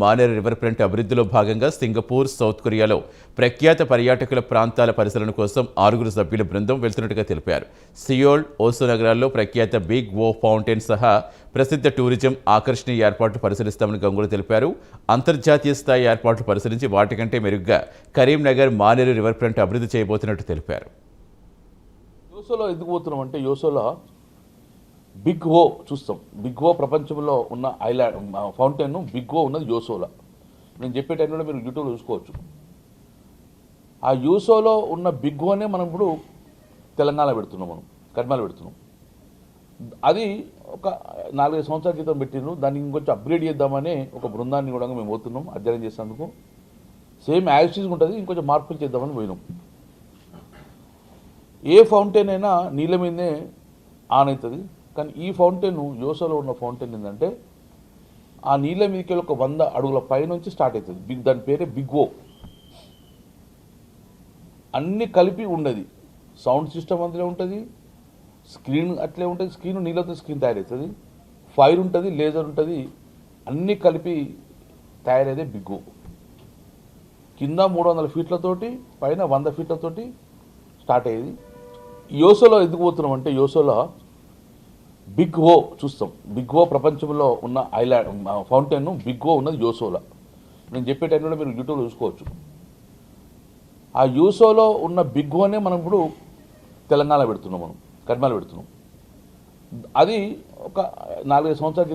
Maneru river front అభివృద్ధిలో భాగంగా Singapore south కొరియాలో ప్రఖ్యాత పర్యాటకుల ప్రాంతాల పరిశీలన కోసం ఆరుగురు సభ్యుల బృందం వెళ్తున్నట్టుగా తెలిపారు. సియోల్ ఓసో నగరాల్లో ప్రఖ్యాత బిగ్ ఓ ఫౌంటైన్ సహా ప్రసిద్ధ టూరిజం ఆకర్షణీయ ఏర్పాట్లు పరిశీలిస్తామని గంగులు తెలిపారు. అంతర్జాతీయ స్థాయి ఏర్పాట్లు పరిశీలించి వాటికంటే మెరుగ్గా కరీంనగర్ మానేరు రివర్ ఫ్రంట్ అభివృద్ధి చేయబోతున్నట్టు తెలిపారు. యోసోలో ఎందుకు పోతున్నాం అంటే యోసోలో బిగ్ ఓ చూస్తాం. బిగ్ ఓ ప్రపంచంలో ఉన్న ఐలాండ్ ఫౌంటైన్ బిగ్ ఓ ఉన్నది యోసోలో. నేను చెప్పే టైంలో మీరు యూట్యూబ్లో చూసుకోవచ్చు. ఆ యూసోలో ఉన్న బిగ్ ఓనే మనం ఇప్పుడు తెలంగాణ పెడుతున్నాం మనం కర్మాలు పెడుతున్నాం. అది ఒక నాలుగైదు సంవత్సరాల క్రితం పెట్టిండ్రు దాన్ని ఇంకొంచెం అప్గ్రేడ్ చేద్దామని ఒక బృందాన్ని కూడా మేము పోతున్నాం అధ్యయనం చేసేందుకు సేమ్ యాక్సిస్ ఉంటుంది ఇంకొంచెం మార్పులు చేద్దామని పోయినాం. ఏ ఫౌంటైన్ అయినా నీళ్ళ మీదనే ఆన్ అవుతుంది కానీ ఈ ఫౌంటైన్ యోసోలో ఉన్న ఫౌంటైన్ ఏంటంటే ఆ నీళ్ళ మీదకి వెళ్ళి ఒక వంద అడుగుల పైనుంచి స్టార్ట్ అవుతుంది బిగ్ దాని పేరే బిగ్ ఓ. అన్నీ కలిపి ఉండదు. సౌండ్ సిస్టమ్ అందులో ఉంటుంది స్క్రీన్ అట్లే ఉంటుంది స్క్రీన్ నీళ్ళతో స్క్రీన్ తయారవుతుంది ఫైర్ ఉంటుంది లేజర్ ఉంటుంది అన్నీ కలిపి తయారయ్యేదే బిగ్ ఓ. కింద మూడు వందల ఫీట్లతోటి పైన వంద ఫీట్లతోటి స్టార్ట్ అయ్యేది. యోసోలో ఎందుకు పోతున్నాం అంటే యోసోలో బిగ్ ఓ చూస్తాం. బిగ్ ఓ ప్రపంచంలో ఉన్న ఐలాండ్ ఫౌంటైన్ బిగ్ ఓ ఉన్నది యోసోలో. నేను చెప్పే టైంలో మీరు యూట్యూబ్లో చూసుకోవచ్చు. ఆ యూసోలో ఉన్న బిగ్ ఓనే మనం ఇప్పుడు తెలంగాణ పెడుతున్నాం మనం కర్మాలు పెడుతున్నాం. అది ఒక నాలుగైదు సంవత్సరాల